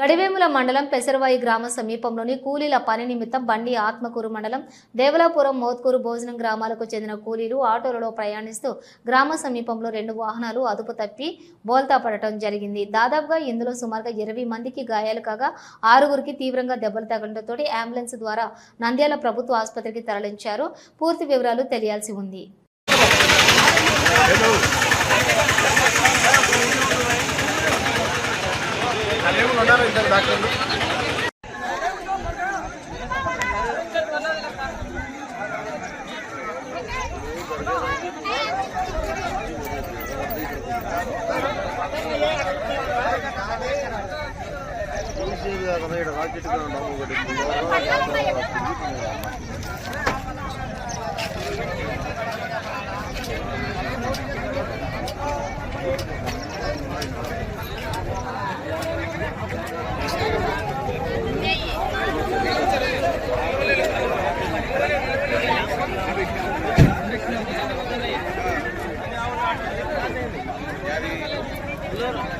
గడివేముల మండలం పెసరవాయి గ్రామ సమీపంలోని కూలీల పని నిమిత్తం బండి ఆత్మకూరు మండలం దేవలాపురం మోత్కూరు భోజనం గ్రామాలకు చెందిన కూలీలు ఆటోలలో ప్రయాణిస్తూ గ్రామ సమీపంలో రెండు వాహనాలు అదుపు తప్పి బోల్తా పడటం జరిగింది. దాదాపుగా ఇందులో సుమారుగా ఇరవై మందికి గాయాలు కాగా ఆరుగురికి తీవ్రంగా దెబ్బలు తగలడంతో అంబులెన్స్ ద్వారా నంద్యాల ప్రభుత్వ ఆసుపత్రికి తరలించారు. పూర్తి వివరాలు తెలియాల్సి ఉంది. అదేమో ఉన్నారు ఇద్దరు డాక్టర్లు उधर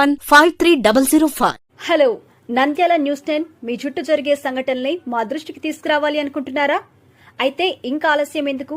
one five three double zero five hello Nandyala news ten మీ చుట్టూ జరిగే సంఘటనల్ని మా దృష్టికి తీసుకురావాలి అనుకుంటున్నారా? అయితే ఇంకా ఆలస్యం ఎందుకు?